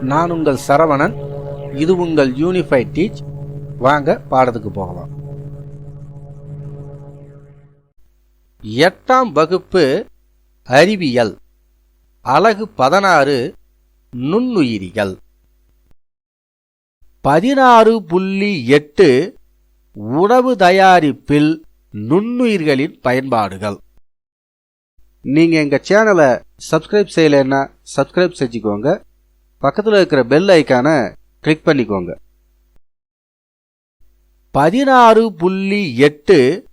நான் உங்கள் சரவணன். இது உங்கள் யூனிஃபைட் டீச் வாங்க பாடத்துக்கு போகலாம். எட்டாம் வகுப்பு அறிவியல். அலகு பதினாறு நுண்ணுயிரிகள். பதினாறு புள்ளி எட்டு உணவு தயாரிப்பில் நுண்ணுயிர்களின் பயன்பாடுகள். நீங்கள் எங்கள் சேனலை சப்ஸ்கிரைப் செய்யலைன்னா சப்ஸ்கிரைப் செஞ்சுக்கோங்க. பக்கத்தில் இருக்கிற பெல் ஐக்கானை கிளிக் பண்ணிக்கோங்க. பதினாறு புள்ளி எட்டு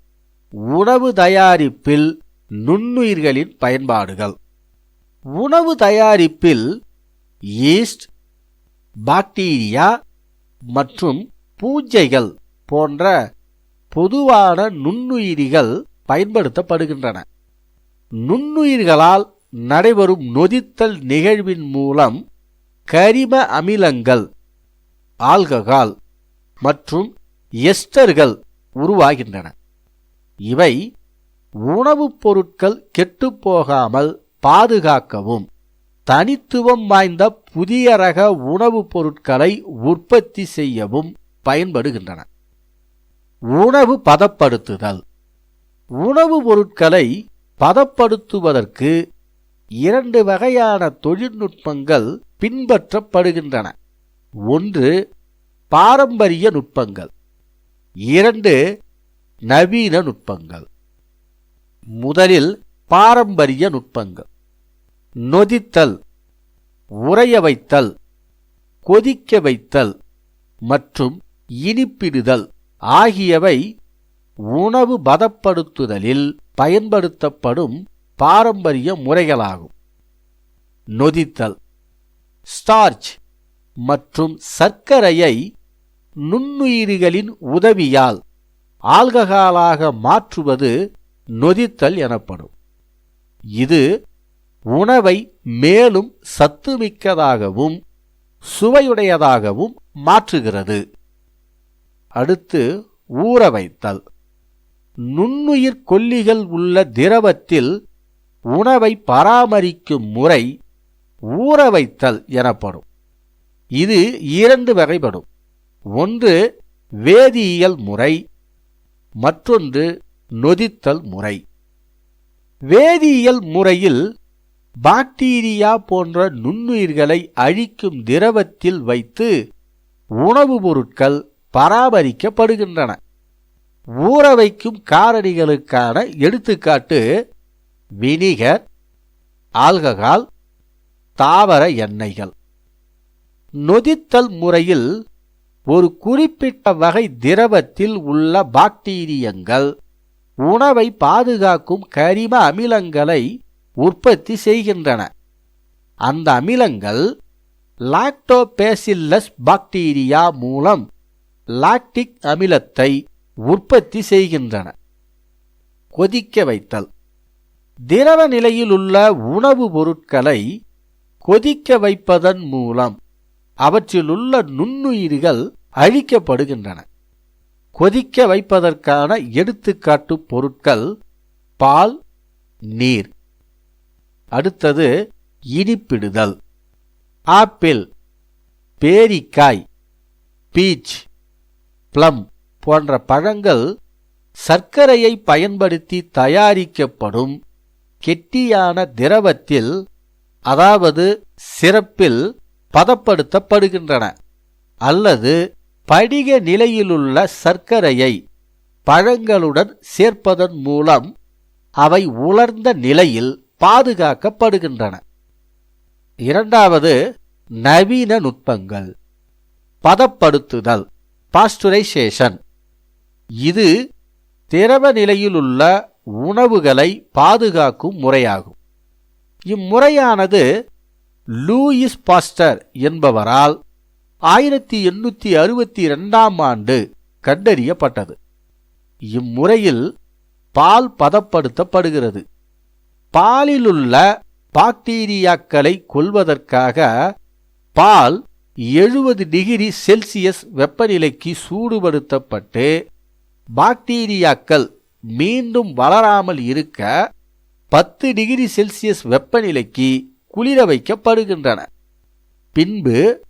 உணவு தயாரிப்பில் நுண்ணுயிர்களின் பயன்பாடுகள். உணவு தயாரிப்பில் ஈஸ்ட் பாக்டீரியா மற்றும் பூஞ்சைகள் போன்ற பொதுவான நுண்ணுயிரிகள் பயன்படுத்தப்படுகின்றன. நுண்ணுயிர்களால் நடைபெறும் நொதித்தல் நிகழ்வின் மூலம் கரிம அமிலங்கள் ஆல்கஹால் மற்றும் எஸ்டர்கள் உருவாகின்றன. இவை உணவுப் பொருட்கள் கெட்டுப்போகாமல் பாதுகாக்கவும் தனித்துவம் வாய்ந்த புதிய ரக உணவுப் பொருட்களை உற்பத்தி செய்யவும் பயன்படுகின்றன. உணவு பதப்படுத்துதல். உணவுப் பொருட்களை பதப்படுத்துவதற்கு இரண்டு வகையான தொழில்நுட்பங்கள் பின்பற்றப்படுகின்றன. ஒன்று பாரம்பரிய நுட்பங்கள். இரண்டு நவீன நுட்பங்கள். முதலில் பாரம்பரிய நுட்பங்கள். நொதித்தல் உறைய வைத்தல் கொதிக்க வைத்தல் மற்றும் இனிப்பிடுதல் ஆகியவை உணவு பதப்படுத்துதலில் பயன்படுத்தப்படும் பாரம்பரிய முறைகளாகும். நொதித்தல் ஸ்டார்ச் மற்றும் சர்க்கரையை நுண்ணுயிரிகளின் உதவியால் ஆல்கஹாலாக மாற்றுவது நொதித்தல் எனப்படும். இது உணவை மேலும் சத்துமிக்கதாகவும் சுவையுடையதாகவும் மாற்றுகிறது. அடுத்து ஊற வைத்தல். நுண்ணுயிர் கொல்லிகள் உள்ள திரவத்தில் உணவை பராமரிக்கும் முறை ஊற வைத்தல் எனப்படும். இது இரண்டு வகைப்படும். ஒன்று வேதியியல் முறை மற்றொன்று நொதித்தல் முறை. வேதியியல் முறையில் பாக்டீரியா போன்ற நுண்ணுயிர்களை அழிக்கும் திரவத்தில் வைத்து உணவுப் பொருட்கள் பராமரிக்கப்படுகின்றன. ஊற வைக்கும் காரணிகளுக்கான எடுத்துக்காட்டு வினிகர் ஆல்கஹால் தாவர எண்ணெய்கள். நொதித்தல் முறையில் ஒரு குறிப்பிட்ட வகை திரவத்தில் உள்ள பாக்டீரியங்கள் உணவை பாதுகாக்கும் கரிம அமிலங்களை உற்பத்தி செய்கின்றன. அந்த அமிலங்கள் லாக்டோபேசில்லஸ் பாக்டீரியா மூலம் லாக்டிக் அமிலத்தை உற்பத்தி செய்கின்றன. கொதிக்க வைத்தல். திரவ நிலையில் உள்ள உணவுப் பொருட்களை கொதிக்க வைப்பதன் மூலம் அவற்றிலுள்ள நுண்ணுயிர்கள் அழிக்கப்படுகின்றன. கொதிக்க வைப்பதற்கான எடுத்துக்காட்டு பொருட்கள் பால் நீர். அடுத்தது இனிப்பிடுதல். ஆப்பிள் பேரிக்காய் பீச் பிளம் போன்ற பழங்கள் சர்க்கரையை பயன்படுத்தி தயாரிக்கப்படும் கெட்டியான திரவத்தில் அதாவது சிறப்பில் பதப்படுத்தப்படுகின்றன அல்லது படிக நிலையிலுள்ள சர்க்கரையை பழங்களுடன் சேர்ப்பதன் மூலம் அவை உலர்ந்த நிலையில் பாதுகாக்கப்படுகின்றன. இரண்டாவது நவீன நுட்பங்கள். பதப்படுத்துதல் பாஸ்டுரைசேஷன் இது திரவ நிலையிலுள்ள உணவுகளை பாதுகாக்கும் முறையாகும். இம்முறையானது லூயிஸ் பாஸ்டர் என்பவரால் ஆயிரத்தி எண்ணூத்தி அறுபத்தி இரண்டாம் ஆண்டு கண்டறியப்பட்டது. இம்முறையில் பால் பதப்படுத்தப்படுகிறது. பாலிலுள்ள பாக்டீரியாக்களை கொல்வதற்காக பால் எழுபது டிகிரி செல்சியஸ் வெப்பநிலைக்கு சூடுபடுத்தப்பட்டு பாக்டீரியாக்கள் மீண்டும் வளராமல் இருக்க பத்து டிகிரி செல்சியஸ் வெப்பநிலைக்கு குளிர வைக்கப்படுகின்றன. பின்பு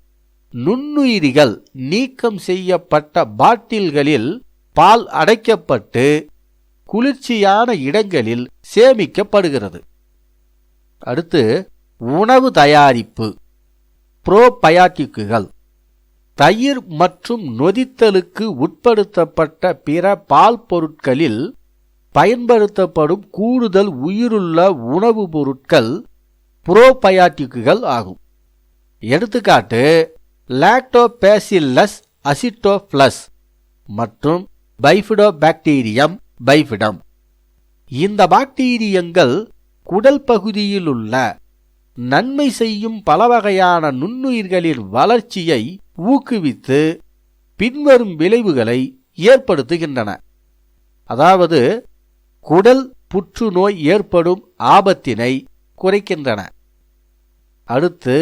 நுண்ணுயிரிகள் நீக்கம் செய்யப்பட்ட பாட்டில்களில் பால் அடைக்கப்பட்டு குளிர்ச்சியான இடங்களில் சேமிக்கப்படுகிறது. அடுத்து உணவு தயாரிப்பு. புரோபயாட்டிக்குகள். தயிர் மற்றும் நொதித்தலுக்கு உட்படுத்தப்பட்ட பிற பால் பொருட்களில் பயன்படுத்தப்படும் கூடுதல் உயிருள்ள உணவுப் பொருட்கள் புரோபயாட்டிக்குகள் ஆகும். எடுத்துக்காட்டு லாக்டோபேசில்லஸ் அசிட்டோப்ளஸ் மற்றும் பைஃபிடோபாக்டீரியம் பைஃபிடம் இந்த பாக்டீரியங்கள் குடல் பகுதியில் உள்ள நன்மை செய்யும் பல வகையான நுண்ணுயிர்களின் வளர்ச்சியை ஊக்குவித்து பின்வரும் விளைவுகளை ஏற்படுத்துகின்றன. அதாவது குடல் புற்றுநோய் ஏற்படும் ஆபத்தினை குறைக்கின்றன. அடுத்து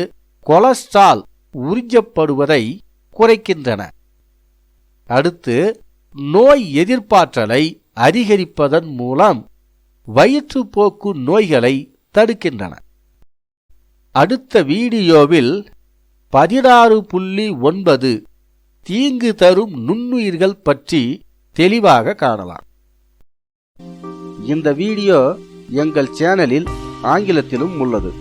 கொலஸ்ட்ரால் உறிஞ்சப்படுவதை குறைக்கின்றன. அடுத்து நோய் எதிர்ப்பாற்றலை அதிகரிப்பதன் மூலம் வயிற்றுப்போக்கு நோய்களை தடுக்கின்றன. அடுத்த வீடியோவில் பதினாறு புள்ளி ஒன்பது தீங்கு தரும் நுண்ணுயிர்கள் பற்றி தெளிவாக காணலாம். இந்த வீடியோ எங்கள் சேனலில் ஆங்கிலத்திலும் உள்ளது.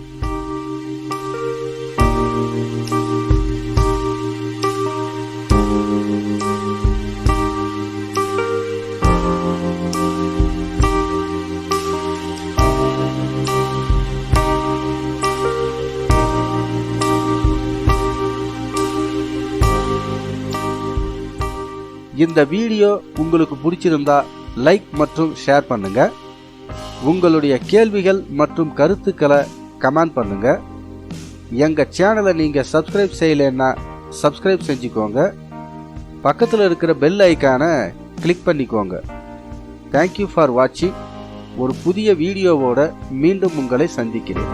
இந்த வீடியோ உங்களுக்கு பிடிச்சிருந்தா லைக் மற்றும் ஷேர் பண்ணுங்க. உங்களுடைய கேள்விகள் மற்றும் கருத்துக்களை கமெண்ட் பண்ணுங்க. எங்கள் சேனலை நீங்கள் சப்ஸ்கிரைப் செய்யலைன்னா சப்ஸ்கிரைப் செஞ்சுக்கோங்க. பக்கத்தில் இருக்கிற பெல் ஐக்கானை கிளிக் பண்ணிக்கோங்க. தேங்க்யூ ஃபார் வாட்சிங் ஒரு புதிய வீடியோவோட மீண்டும் உங்களை சந்திக்கிறேன்.